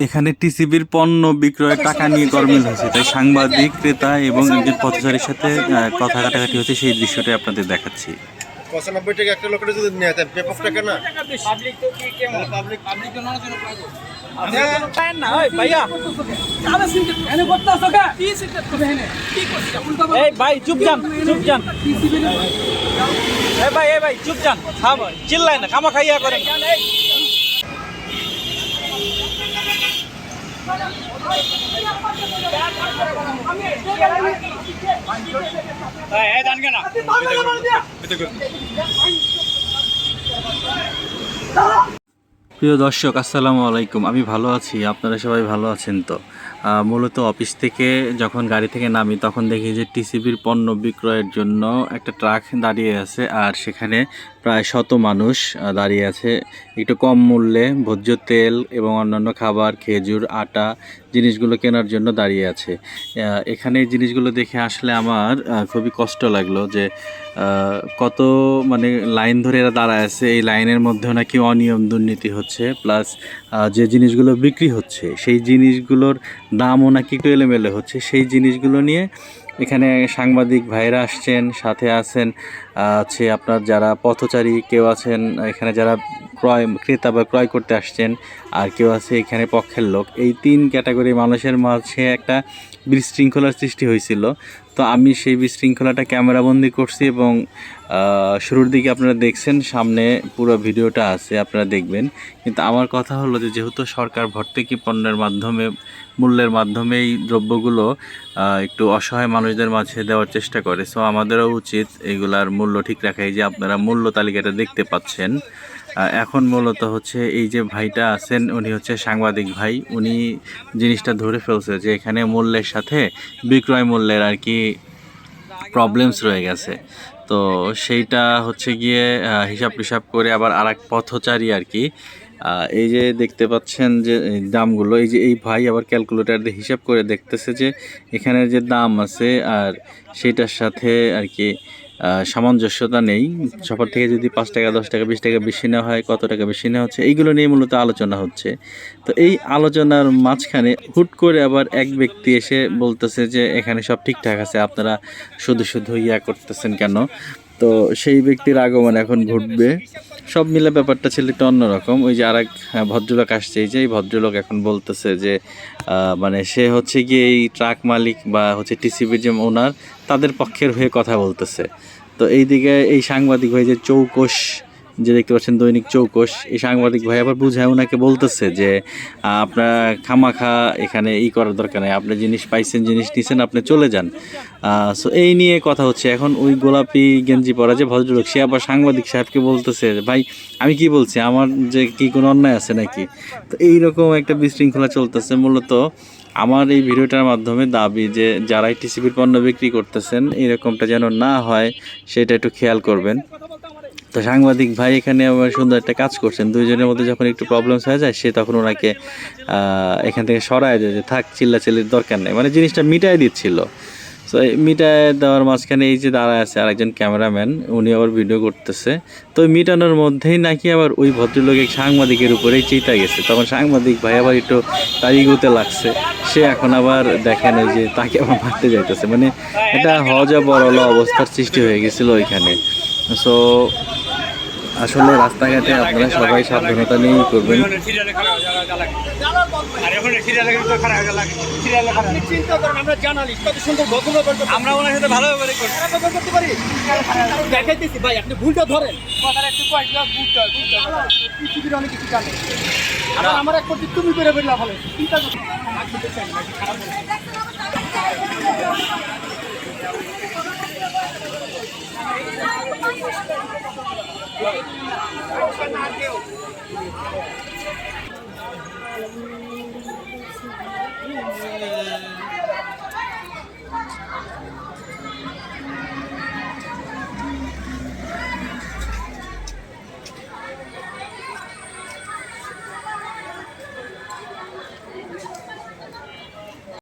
এখানে টিসিবির পণ্য বিক্রয়ের টাকা নিয়ে গরমিল হয়েছে তাই সাংবাদিক ক্রেতা এবং একজন পথচারীর সাথে আহ, কথা কাটাকাটি হচ্ছে সেই দৃশ্যটাই আপনাদের দেখাচ্ছি। পঁচানব্বই টাকা একটা লোকের যদি নেয় তাই ব্যাপক টাকা না? পাবলিক তো কি কেমন পাবলিক পাবলিক তো নড়াচড়া পাগল এই ভাই চুপ যান চুপ যান এই ভাই এই ভাই চুপ যান থাম চিল্লাই না খামা খাইয়া করেন। প্রিয় দর্শক, আসসালামু আলাইকুম। আমি ভালো আছি, আপনারা সবাই ভালো আছেন তো? মূলত অফিস থেকে যখন গাড়ি থেকে নামি, তখন দেখি যে টিসিবির পণ্য বিক্রয়ের জন্য একটা ট্রাক দাঁড়িয়ে আছে, আর সেখানে প্রায় শত মানুষ দাঁড়িয়ে আছে। একটু কম মূল্যে ভোজ্য তেল এবং অন্যান্য খাবার, খেজুর, আটা জিনিসগুলো কেনার জন্য দাঁড়িয়ে আছে। এখানে এই জিনিসগুলো দেখে আসলে আমার খুবই কষ্ট লাগল যে কত মানে লাইন ধরে এরা দাঁড়ায় আছে। এই লাইনের মধ্যেও নাকি অনিয়ম দুর্নীতি হচ্ছে, প্লাস যে জিনিসগুলো বিক্রি হচ্ছে, সেই জিনিসগুলোর দামও নাকি একটু এলোমেলো হচ্ছে। সেই জিনিসগুলো নিয়ে এখানে সাংবাদিক ভাইরা আসছেন, সাথে আছেন, আছে আপনার যারা পথচারী, কেউ আছেন, এখানে যারা ক্রয়, ক্রেতা বা ক্রয় করতে আসছেন, আর কেউ আছে এখানে পক্ষের লোক। এই তিন ক্যাটাগরি মানুষের মাঝে একটা বিশৃঙ্খলার সৃষ্টি হয়েছিল। তো আমি সেই বিশৃঙ্খলাটা ক্যামেরাবন্দি করছি এবং শুরুর দিকে আপনারা দেখছেন, সামনে পুরো ভিডিওটা আছে, আপনারা দেখবেন। কিন্তু আমার কথা হলো যে, যেহেতু সরকার ভর্তুকি পণ্যের মাধ্যমে, মূল্যের মাধ্যমে এই দ্রব্যগুলো একটু অসহায় মানুষদের মাঝে দেওয়ার চেষ্টা করে সো আমাদেরও উচিত এগুলার মূল্য ঠিক রাখা। এই যে আপনারা মূল্য তালিকাটা দেখতে পাচ্ছেন এখন মূলত হচ্ছে এই যে ভাইটা আছেন, উনি হচ্ছে সাংবাদিক ভাই। উনি জিনিসটা ধরে ফেলছে যে, এখানে মূল্যের সাথে বিক্রয় মূল্যের আর কি প্রবলেমস রয়ে গেছে। তো সেইটা হচ্ছে গিয়ে হিসাব টিসাব করে আবার আর এক পথচারী আর কি। এই যে দেখতে পাচ্ছেন যে দামগুলো, এই যে এই ভাই আবার ক্যালকুলেটার দিয়ে হিসাব করে দেখতেছে যে, এখানে যে দাম আছে আর সেটার সাথে আর কি সামঞ্জস্যতা নেই। সবার থেকে যদি পাঁচ টাকা, দশ টাকা, বিশ টাকা বেশি নেওয়া হয়, কত টাকা বেশি নেওয়া হচ্ছে, এইগুলো নিয়ে মূলত আলোচনা হচ্ছে। তো এই আলোচনার মাঝখানে হুট করে আবার এক ব্যক্তি এসে বলতেছে যে, এখানে সব ঠিকঠাক আছে, আপনারা শুধু শুধু ইয়া করতেছেন কেন? তো সেই ব্যক্তির আগমন এখন ঘটবে। সব মিলে ব্যাপারটা ছিল একটু অন্যরকম। ওই যে আর এক ভদ্রলোক আসছে। এই যে এই ভদ্রলোক এখন বলতেছে যে মানে সে হচ্ছে গিয়ে এই ট্রাক মালিক বা হচ্ছে টিসিবির যে ওনার, তাদের পক্ষের হয়ে কথা বলতেছে। তো এইদিকে এই সাংবাদিক হয়ে যে চৌকস যে দেখতে পাচ্ছেন দৈনিক চৌকস, এই সাংবাদিক ভাই আবার বুঝায় ওনাকে বলতেছে যে আপনার খামাখা এখানে ই করার দরকার নেই, আপনি জিনিস পাইছেন, জিনিস নিছেন, আপনি চলে যান। সো এই নিয়ে কথা হচ্ছে। এখন ওই গোলাপি গেঞ্জি পরা যে ভদ্রলোক, সে আবার সাংবাদিক সাহেবকে বলতেছে ভাই, আমি কি বলছি? আমার যে কি কোনো অন্যায় আছে নাকি? তো এইরকম একটা বিশৃঙ্খলা চলতেছে। মূলত আমার এই ভিডিওটার মাধ্যমে দাবি যে যারাই টিসিপির পণ্য বিক্রি করতেছেন, এরকমটা যেন না হয়, সেটা একটু খেয়াল করবেন। তো সাংবাদিক ভাই এখানে আবার সুন্দর একটা কাজ করছেন। দুইজনের মধ্যে যখন একটু প্রবলেমস হয়ে যায়, সে তখন ওনাকে এখান থেকে সরায় দেয় যে, থাক, চিল্লাচিল্লির দরকার নেই। মানে জিনিসটা মিটাই দিচ্ছিল। তো এই মিটায় দেওয়ার মাঝখানে এই যে দাঁড়ায় আছে আরেকজন ক্যামেরাম্যান উনি আবার ভিডিও করতেছে। তো মিটানোর মধ্যেই নাকি আবার ওই ভদ্রলোক এক সাংবাদিকের উপরেই চিতা গেছে। তখন সাংবাদিক ভাই আবার একটু তারিগুতে লাগছে। সে এখন আবার দেখেন ওই যে তাকে আবার মারতে যাইতেছে। মানে এটা হজা বড়ল অবস্থার সৃষ্টি হয়ে গেছিল ওইখানে। সো আসলে রাস্তাঘাটে আপনারা সবাই সাবধানতা নিয়েই করবেন। খারাপ যাওয়া লাগে আর এখন সিরিয়ালে খারাপ লাগে সিরিয়ালে খারাপ চিন্তা করেন আমরা জার্নালিস্ট কত সুন্দর বক্তব্য করতে আমরা ওনার সাথে ভালোভাবে করি আমরা করতে পারি। দেখাইতেছি ভাই আপনি ভুলটা ধরেন। পৃথিবীর অনেক কিছু জানে। আর আমার এক তুমি করে বেরলা ভালো চিন্তা করছি খারাপ